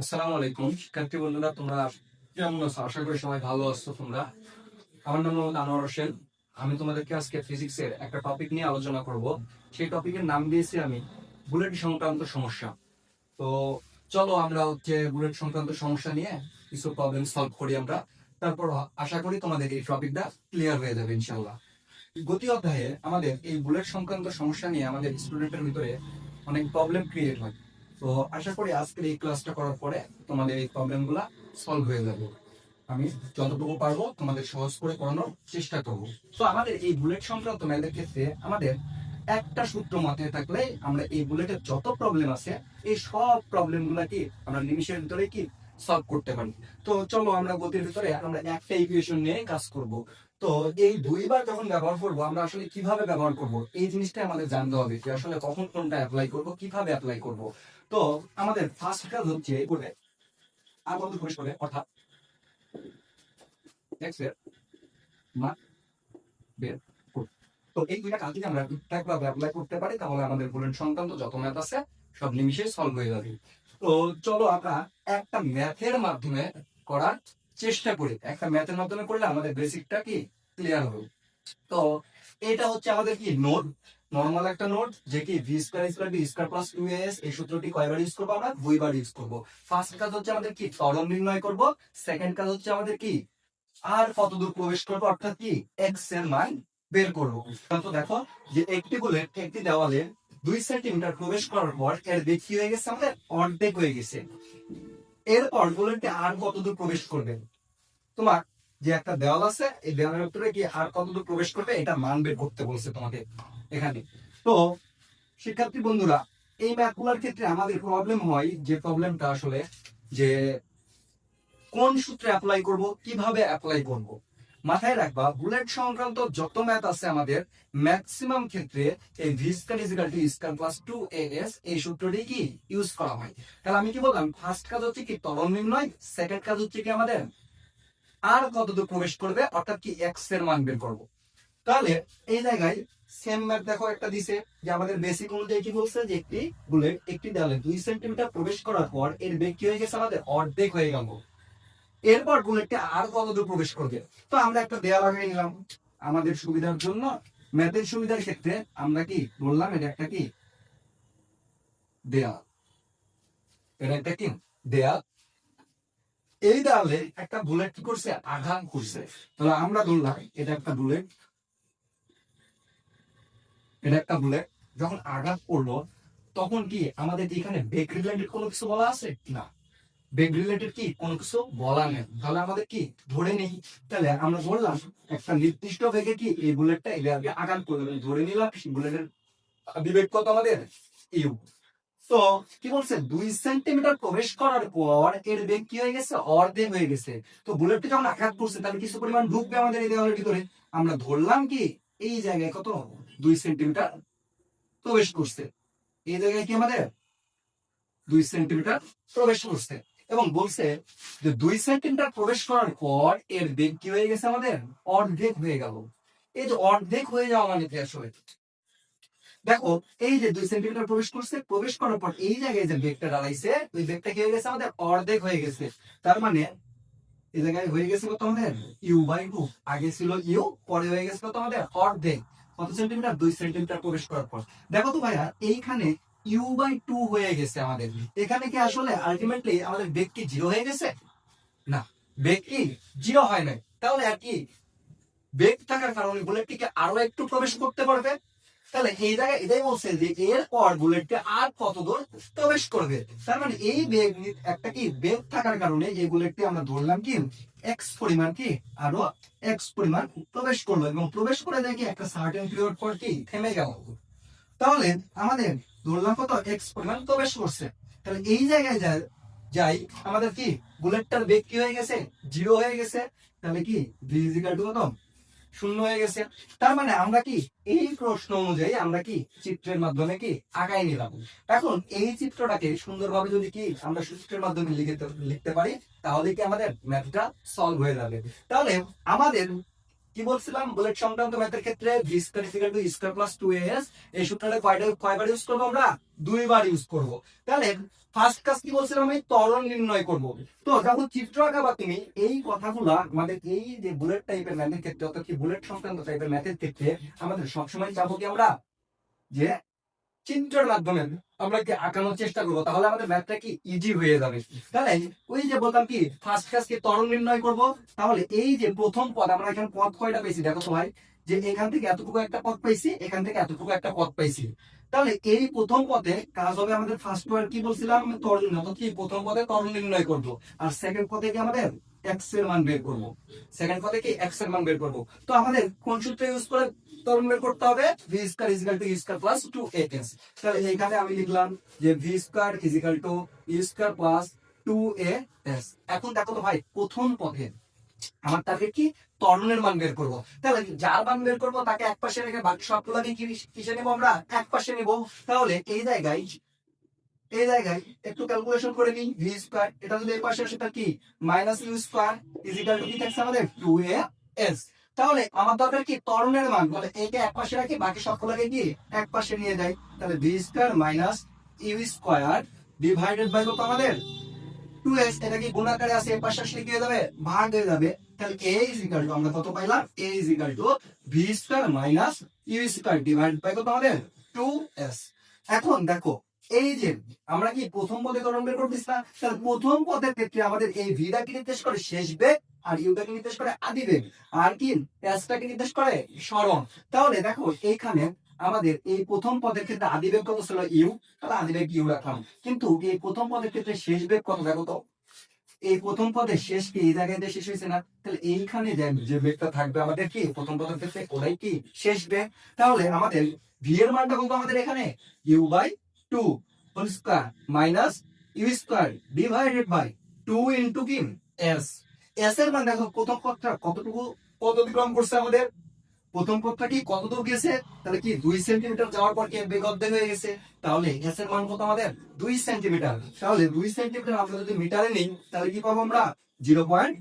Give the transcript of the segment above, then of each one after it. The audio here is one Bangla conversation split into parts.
আসসালামু আলাইকুম। শিক্ষার্থী বন্ধুরা, তোমরা কেমন আছো? আশা করি সবাই ভালো আছো তোমরা। আমার নাম মোহাম্মদ আনোয়ার হোসেন। আমি তোমাদেরকে আজকে ফিজিক্সের একটা টপিক নিয়ে আলোচনা করব। সেই টপিকের নাম দিয়েছি আমি বুলেট সংক্রান্ত সমস্যা। তো চলো আমরা হচ্ছে বুলেট সংক্রান্ত সমস্যা নিয়ে কিছু প্রবলেম সলভ করি আমরা। তারপর আশা করি তোমাদের এই টপিকটা ক্লিয়ার হয়ে যাবে ইনশাল্লাহ গতি অধ্যায়ে আমাদের এই বুলেট সংক্রান্ত সমস্যা নিয়ে আমাদের স্টুডেন্টের ভিতরে অনেক প্রবলেম ক্রিয়েট হয়। তো আশা করি আজকের এই ক্লাসটা করার পরে তোমাদের এই প্রবলেমগুলা সলভ হয়ে যাবে। আমি যতটুকু পারব তোমাদের সহজ করে করানোর চেষ্টা করব। তো আমাদের এই বুলেট সংক্রান্ত ম্যাথের ক্ষেত্রে আমাদের একটা সূত্র মাথায় থাকলে আমরা এই বুলেটের যত প্রবলেম আছে, এই সব প্রবলেমগুলা কি আমরা নিমিশের ভিতরে কি সলভ করতে পারি। তো চলো আমরা গতির ভিতরে আমরা একটা ইকুয়েশন নিয়ে কাজ করব। তো এই দুইবার যখন ব্যবহার করব, আমরা আসলে কীভাবে ব্যবহার করব? এই জিনিসটা আমাদের জানতে হবে যে আসলে কখন কোনটা অ্যাপ্লাই করব, কীভাবে অ্যাপ্লাই করব। তো আমাদের ফার্স্ট কাজ হচ্ছে করে আর বন্ধু ঘোষ করে অর্থাৎ এর মান বের। তো এই দুইটা কাজ যদি আমরা ঠিকঠাক ভাবে অ্যাপ্লাই করতে পারি, তাহলে আমাদের বুলেট সংক্রান্ত যত ম্যাথ আছে, সব নিমিশে সলভ হয়ে যাবে। তো চলো আমরা একটা ম্যাথের মাধ্যমে করার চেষ্টা করি। একটা ম্যাথের মাধ্যমে করলে আমাদের বেসিকটা কি ক্লিয়ার হবে। তো এটা হচ্ছে আমাদের কি নোট নর্মাল একটা নোট যে কি V square square B square plus two S এই সূত্রটি কয়বার ইউজ করব আমরা? দুইবার ইউজ করব। ফার্স্ট কাজ হচ্ছে আমাদের কি ত্বরণ নির্ণয় করব। সেকেন্ড কাজ হচ্ছে আমাদের কি আর কত দূর প্রবেশ করব? অর্থাৎ কি এক্সের মান বের করব। তো দেখো যে একটি বুলেট একটি দেওয়ালে দুই সেন্টিমিটার প্রবেশ করার পর এর কি হয়ে গেছে, আমাদের অর্ধেক হয়ে গেছে। এরপর বুলেটটি আর কত দূর প্রবেশ করবে? তোমার যে একটা দেওয়াল আছে, এই দেওয়ালের ভিতরে কি আর কতদূর প্রবেশ করবে, এটা মান বের করতে বলছে তোমাকে এখানে। তো, শিক্ষার্থী বন্ধুরা, এই ম্যাথগুলোর ক্ষেত্রে আমাদের প্রবলেম হয়, যে প্রবলেমটা আসলে যে কোন সূত্রে অ্যাপ্লাই করব, কীভাবে অ্যাপ্লাই করব। মাথায় রাখবা, বুলেট সংক্রান্ত যত ম্যাথ আছে আমাদের ম্যাক্সিমাম ক্ষেত্রে এই V square is equal to square plus two A S এই সূত্রটি কি? ইউজ করা হয়। তাহলে আমি কি বললাম? ফার্স্ট কাজ হচ্ছে কি ত্বরণ নির্ণয় সেকেন্ড কাজ হচ্ছে কি আমাদের? আর কতদূর প্রবেশ করবে? অর্থাৎ কি এক্সের মান বের করব। তাহলে এই জায়গায় সেম ম্যাথ দেখো একটা দিছে, যে আমাদের বেসিক অনুযায়ী কি বলছে? যে একটি বুলেট একটি দেওয়ালে দুই সেন্টিমিটার প্রবেশ করার পর এর বেগ কি হয়ে গেছে আমাদের? অর্ধেক হয়ে গেল। এরপর বুলেটটা আর কত দূর প্রবেশ করবে? তো আমরা একটা দেওয়া লাগিয়ে নিলাম। আমাদের সুবিধার জন্য ম্যাথের সুবিধার ক্ষেত্রে আমরা কি বললাম, এটা একটা কি? দেয়া এটা একটা কি? দেয়া এই দেওয়ালে একটা বুলেট কি করছে, আঘাত করছে। তাহলে আমরা ধরলাম, এটা একটা বুলেট এটা একটা বুলেট যখন আঘাত করল, তখন কি আমাদের এখানে বেগ রিলেটেড কোনো কিছু বলা আছে? না। বেগ রিলেটেড কি? কোনো কিছু বলা নেই। তাহলে আমাদের কি? ধরে নেই। তাহলে আমরা বললাম, একটা নির্দিষ্ট বেগে কি এই বুলেটটা আগে আঘাত মানে ধরে নিলাম বুলেটের বিবেক কত আমাদের? ইউ তো, কি বলছে? দুই সেন্টিমিটার প্রবেশ করার পর এর বেগ কি হয়ে গেছে? অর্ধেক হয়ে গেছে। তো বুলেটটা যখন আঘাত করছে, তাহলে কিছু পরিমাণ ঢুকবে আমাদের এই দেওয়ালের ভিতরে। আমরা ধরলাম কি, এই জায়গায় কত? দুই সেন্টিমিটার প্রবেশ করছে। এই জায়গায় কি আমাদের? দুই সেন্টিমিটার প্রবেশ করছে। এবং বলছে যে দুই সেন্টিমিটার প্রবেশ করার পর এর বেগ কি হয়ে গেছে আমাদের? অর্ধেক হয়ে গেল। এই যে অর্ধেক হয়ে যাওয়া মানে আসলে? দেখো, এই যে দুই সেন্টিমিটার প্রবেশ করছে, প্রবেশ করার পর এই জায়গায় যে বেগটা দাঁড়াইছে, ওই বেগটা কি হয়ে গেছে আমাদের? অর্ধেক হয়ে গেছে। তার মানে এই জায়গায় হয়ে গেছে কত আমাদের? U by two. আগে ছিল ইউ, পরে হয়ে গেছে কত আমাদের? অর্ধেক। কত সেন্টিমিটার? দুই সেন্টিমিটার প্রবেশ করার পর। দেখো তো ভাইয়া, এইখানে ইউ বাই টু হয়ে গেছে আমাদের। এখানে কি আসলে আলটিমেটলি আমাদের বেগ কি জিরো হয়ে গেছে? না, বেগ কি জিরো হয় নাই। তাহলে আর কি বেগ থাকার কারণে বুলেটটিকে আরও একটু প্রবেশ করতে পারবে। তাহলে এই জায়গায়, এটাই বলছে যে এর পর বুলেটটা আর কত দূর প্রবেশ করবে? তার মানে এই বেগ, একটা কি বেগ থাকার কারণে এই বুলেটটি আমরা ধরলাম কি এক্স পরিমাণ কি আরও এক্স পরিমাণ প্রবেশ করল। এবং প্রবেশ করে দেখি একটা সার্টেন পিরিয়ড পর কি থেমে গেল। তাহলে আমাদের ধরলাম কত? এক্স পরিমাণ প্রবেশ করছে। তাহলে এই জায়গায় যাই, আমাদের কি? বুলেটটার বেগ কি হয়ে গেছে? জিরো হয়ে গেছে। তাহলে কি? ভিজিক্যাল টু কত? শূন্য হয়ে গেছে। তার মানে আমরা কি? এই প্রশ্ন অনুযায়ী আমরা কি? চিত্রের মাধ্যমে কি? আগাই নিলাম। এখন এই চিত্রটাকে সুন্দরভাবে যদি কি আমরা সূত্রের মাধ্যমে লিখে লিখতে পারি, তাহলে কি আমাদের ম্যাথটা সলভ হয়ে যাবে। তাহলে আমাদের কি বলছিলাম? বুলেট সংক্রান্ত ম্যাথের ক্ষেত্রে V square equal to square plus two S এই সূত্রটা কয়টা কয়বার ইউজ করব আমরা? দুইবার ইউজ করব। তাহলে ফার্স্ট কাজ কি বলছিলাম আমি? ত্বরণ নির্ণয় করব। তো যখন চিত্র আঁকাবা তুমি এই কথাগুলো আমাদের এই যে বুলেট টাইপের ম্যাথের ক্ষেত্রে, অর্থাৎ কি বুলেট সংক্রান্ত টাইপের ম্যাথের ক্ষেত্রে আমাদের সবসময় যাব কি আমরা? যে চিত্রের মাধ্যমে আমরা কি আঁকানোর চেষ্টা করব, তাহলে আমাদের ম্যাথটা কি ইজি হয়ে যাবে। তাহলে ওই যে বলতাম কি ফার্স্ট কাজ কি ত্বরণ নির্ণয় করব, তাহলে এই যে প্রথম পদ, আমরা এখানে পদ কয়টা পেয়েছি দেখো তো ভাই যে এখান থেকে এতটুকু একটা পদ পাইছি, এখান থেকে এতটুকু একটা পদ পাইছি। তাহলে এই প্রথম পদে কাজ হবে আমাদের ফার্স্ট ওয়ার কি বলছিলাম? তরল নির্ণয় কি প্রথম পদে তরল নির্ণয় করব, আর সেকেন্ড পদে কি আমাদের এক্সের মান বের করব। সেকেন্ড পদে কি এক্সের মান বের করব। তো আমাদের কোন সূত্র ইউজ করে ত্বরণ বের করতে হবে? V square is two U square plus 2ax তাহলে এখানে আমি লিখলাম যে V square is two U square plus 2as এখন দেখো তো ভাই, প্রথম পদে আমার টার্গেট কি ত্বরণের মান বের করব। তাহলে যার মান বের করব তাকে এক পাশে রেখে বাকি সবগুলোকে কি কিসে নেব আমরা? এক পাশে নেব। তাহলে এই জায়গায় এই জায়গায় একটু ক্যালকুলেশন করে নিই ভি স্কয়ার এটা যদি এই পাশে তা কি? Minus U square is equal to কি থাকছে আমাদের? টু এ এস তাহলে আমার দরকার কি? ত্বরণের মান, বলে একে এক পাশে রাখি, বাকি সবগুলোকে কি? এক পাশে নিয়ে যাই। তাহলে V square minus U square divided by কত আমাদের? টু এস এটা কি গুণাকারে আছে? এই পাশে আসলে কি হয়ে যাবে? ভাগ হয়ে যাবে। তাহলে a ইজ ইকুয়াল টু আমরা কত পাইলাম? A is equal to V square minus U square divide by কত আমাদের? টু এস এখন দেখো এই যে, আমরা কি প্রথম পদে তরঙ্গ বের করতেছি না? তাহলে প্রথম পদের ক্ষেত্রে আমাদের এই ভিটা কি নির্দেশ করে? শেষ বেগ আর ইউটাকে নির্দেশ করে? আদি বেগ আর কি? এসটাকে নির্দেশ করে? স্মরণ। তাহলে দেখো, এইখানে আমাদের এই প্রথম পদের ক্ষেত্রে আদি বেগ কত ছিল? ইউ তাহলে আদি বেগ ইউ রাখলাম? কিন্তু এই প্রথম পদের ক্ষেত্রে শেষ বেগ কত? দেখো তো। এই প্রথম পদে শেষ কি? এই জায়গায় শেষ হয়েছে না? তাহলে এইখানে যে বেগটা থাকবে আমাদের কি? প্রথম পদের ক্ষেত্রে ওটাই কি? শেষ বেগ তাহলে আমাদের ভি এর মানটা কত আমাদের এখানে U by two whole square minus U square divided by two into কি এস এস এর মান দেখো, প্রথম পদটা কতটুকু কত অতিক্রম করছে আমাদের? প্রথম পদটা কি কত দূর গেছে? তাহলে কি দুই সেন্টিমিটার যাওয়ার পর কি বেগ হয়ে গেছে? তাহলে এস এর মান কত আমাদের? দুই সেন্টিমিটার তাহলে দুই সেন্টিমিটার আমরা যদি মিটারে নিই, তাহলে কি পাবো আমরা? Zero point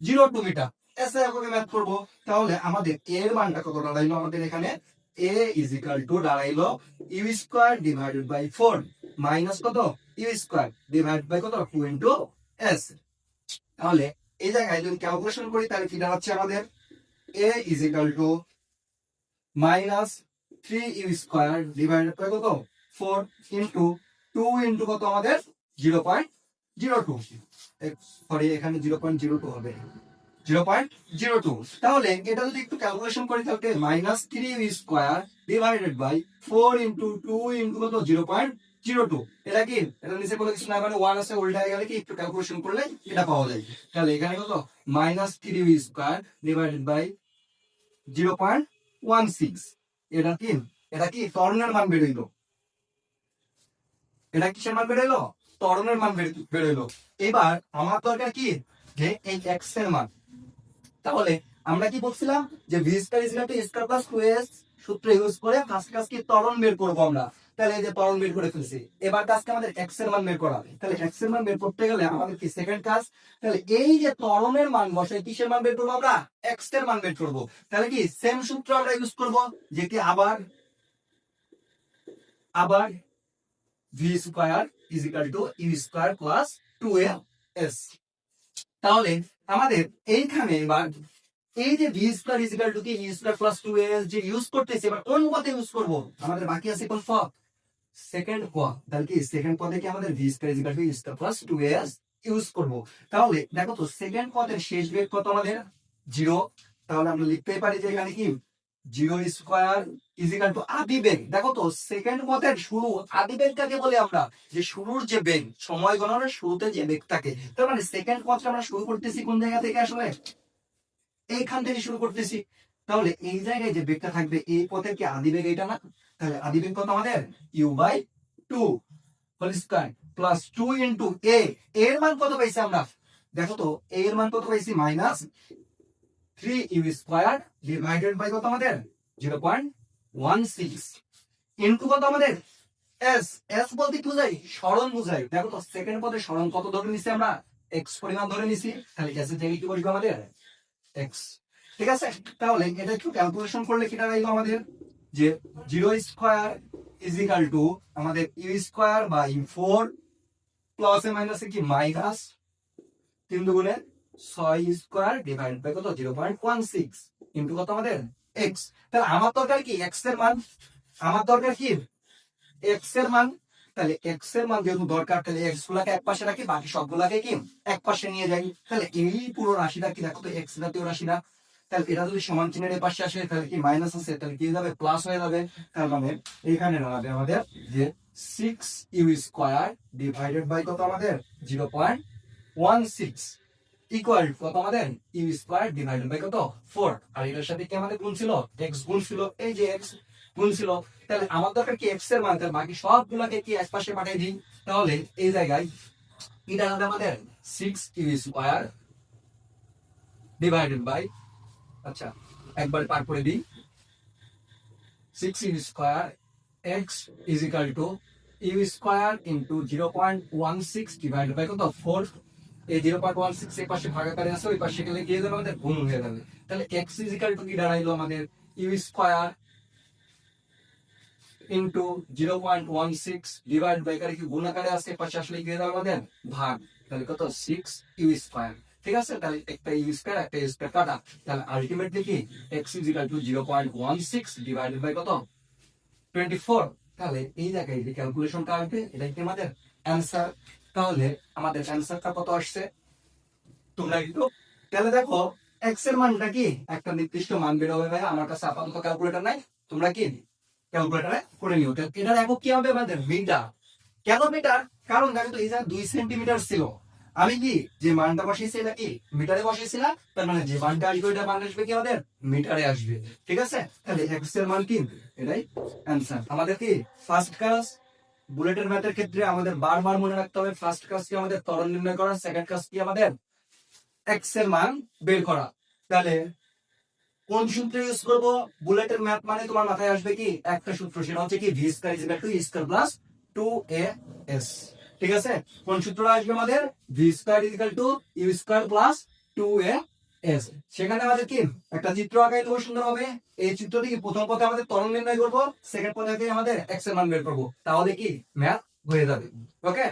zero two metre S এর ম্যাথ করব। তাহলে আমাদের এর মানটা কত দাঁড়াইলো আমাদের এখানে? এ is equal to দাঁড়াইলো U square divided by four minus কত? ইউ স্কোয়ার ডিভাইড বাই কত? টু ইন্টু এস তাহলে এই জায়গায় যদি ক্যালকুলেশন করি, তাহলে কি দাঁড়াচ্ছে আমাদের? A is equal to minus three U square divided by কত? ফোর ইন্টু টু ইন্টু কত আমাদের? Zero point zero two sorry এখানে জিরো পয়েন্ট জিরো টু হবে। Zero point zero two. তাহলে এটা যদি একটু ক্যালকুলেশন করি, তাহলে minus three square divided by four into two into কত? Zero point zero two. এটা কি? এটা নিচে কোনো কিছু না মানে ওয়ান আছে উল্টায় গেলে কি? একটু ক্যালকুলেশন করলে এটা পাওয়া যায়। তাহলে এখানে কত? Minus three square divided by zero point one six. এটা কি? এটা কি? ত্বরণের মান বেরোইলো এটা কিসের মান বেরোইলো ত্বরণের মান বের- বেরোইলো এবার আমার দরকার কি? যে এই এক্সের মান। তাহলে আমরা কি বলছিলাম যে V square is equal to square plus two S সূত্র ইউজ করে ফার্স্ট কাজ কি ত্বরণ বের করব আমরা? তাহলে এই যে ত্বরণ বের করে ফেলছি, এবার কাজকে আমাদের এক্সের মান বের করা তাহলে এক্সের মান বের করতে গেলে আমাদের কি সেকেন্ড কাজ তাহলে এই যে ত্বরণের মান বসে কিসের মান বের করব আমরা? এক্সের মান বের করব। তাহলে কি সেম সূত্র আমরা ইউজ করব, যে কি আবার আবার V square is equal to U square plus two S তাহলে আমাদের এইখানে বা এই যে ভি স্কোয়ার ইজ টু কি? U square plus two S যে ইউজ করতেছি, এবার কোন পদে ইউজ করব? আমাদের বাকি আছে কোন পদ সেকেন্ড পদ তাহলে কি? সেকেন্ড পদে কি আমাদের V square is two U square plus two S use করব? তাহলে দেখো তো সেকেন্ড পদের শেষ বেগ কত আমাদের? জিরো তাহলে আমরা লিখতে পারি যে এখানে কি? জিরো স্কোয়ার ইজিক্যাল টু আদি বেগ। দেখো তো সেকেন্ড পথের শুরু, আদি বেগ কাকে বলে আমরা, যে শুরুর যে বেগ, সময় গণনার শুরুতে যে বেগ থাকে তার মানে সেকেন্ড পথটা আমরা শুরু করতেছি কোন জায়গা থেকে আসলে? এইখান থেকে শুরু করতেছি। তাহলে এই জায়গায় যে বেগটা থাকবে, এই পথের কি আদি বেগ এটা না? তাহলে আদি বেগ কত আমাদের? U by two whole square plus two into A এর মান কত পাইছি আমরা? দেখো তো, এর মান কত পাইছি? Minus three U square divided by কত আমাদের? Zero point one six into কত আমাদের? এস এস বলতে কি বোঝাই স্মরণ বোঝাই দেখো তো সেকেন্ড পদে স্মরণ কত ধরে নিছি আমরা? এক্স পরিমাণ ধরে নিছি। তাহলে এস থেকে কি বলব আমাদের? এক্স ঠিক আছে? তাহলে এটা একটু ক্যালকুলেশন করলে কি দাঁড়াইলো আমাদের? যে zero square is equal to আমাদের ইউ স্কোয়ার বাই ফোর প্লাসে মাইনাসে কি? মাইনাস তিন দুগুণে ছয় স্কোয়ার ডিভাইড বাই কত? Zero point one six into কত আমাদের? এক্স তাহলে আমার দরকার কি? এক্সের মান? আমার দরকার কি? এক্সের মান। তাহলে এক্সের মান যেহেতু দরকার, তাহলে এক্স গুলাকে এক পাশে রাখি, বাকি সবগুলাকে কি? এক পাশে নিয়ে যাই। তাহলে এই পুরো রাশিটা কি? দেখো তো এক্স জাতীয় রাশি না তাহলে এটা যদি সমান চিহ্নের পাশে আসে, তাহলে কি মাইনাস আছে? তাহলে কি যাবে? প্লাস হয়ে যাবে। তার মানে এখানে দাঁড়াবে আমাদের যে six U square divided by কত আমাদের? Zero point one six equal কত আমাদের? ইউ স্কোয়ার ডিভাইডেড বাই কত? ফোর আর এটার সাথে কি আমাদের গুণ ছিল? এক্স গুণ ছিল। এই যে এক্স গুণ ছিল, তাহলে আমার দরকার কি এক্সের মান? তাহলে বাকি সবগুলোকে কি এক পাশে পাঠিয়ে দিই? তাহলে এই জায়গায় এটা হবে আমাদের six U square divided by আচ্ছা একবার পার করে দিই। Six U square X is two U square into zero point one six divided by কত? ফোর এই জিরো পয়েন্ট ওয়ান সিক্স, এই পাশে ভাগাকারে আছে ওই পাশে গেলে গিয়ে যাবে আমাদের গুণ হয়ে যাবে। তাহলে এক্স ইজ ইকাল টু কি দাঁড়াইলো আমাদের? U square into zero point one six divide by কারে কি গুণ আকারে আছে পাশে আসলে গিয়ে যাবে আমাদের? ভাগ। তাহলে কত? সিক্স ইউ স্কোয়ার ঠিক আছে? তাহলে একটা ইউ স্কোয়ার একটা ইউ স্কোয়ার কাটা। তাহলে আলটিমেটলি কি? X is equal to zero point one six divided by কত? টোয়েন্টি ফোর তাহলে এই জায়গায় যে ক্যালকুলেশনটা আসবে এটা কি আমাদের? অ্যান্সার তাহলে আমাদের অ্যান্সারটা কত আসছে? তোমরা কিন্তু তাহলে দেখো এক্সের মানটা কি? একটা নির্দিষ্ট মান বের হবে ভাই আমার কাছে আপাতত ক্যালকুলেটর নাই, তোমরা কি ক্যালকুলেটরে করে নিও। এটার একক কি হবে আমাদের? মিটার কেন মিটার কারণ দেখো তো, এই যে দুই সেন্টিমিটার ছিল। আমি কি, যে মানটা বসিয়েছি এটা কি? মিটারে বসিয়েছিলাম, তার মানে যে মানটা আসবে, ওইটা মান আসবে কি আমাদের? মিটারে আসবে। ঠিক আছে? তাহলে এক্সের মান কি? এটাই অ্যান্সার আমাদের কি? ফার্স্ট কাজ বুলেটের ম্যাথের ক্ষেত্রে আমাদের বারবার মনে রাখতে হবে ফার্স্ট কাজ কি আমাদের ত্বরণ নির্ণয় করা সেকেন্ড কাজ কি আমাদের এক্সের মান বের করা। তাহলে কোন সূত্র ইউজ করব? বুলেটের ম্যাথ মানে তোমার মাথায় আসবে কি? একটা সূত্র, সেটা হচ্ছে কি? V square is equal to square plus two A S ঠিক আছে? কোন সূত্রটা আসবে আমাদের? V square is equal to U square plus two A সেখানে আমাদের কি? একটা চিত্র আঁকাই দেবো সুন্দর হবে। এই চিত্রটি কি প্রথম পথে আমাদের তরঙ্গ নির্ণয় করব। সেকেন্ড পথে আমাদের এক্সেল মান বের করব। তাহলে কি? ম্যাথ হয়ে যাবে। ওকে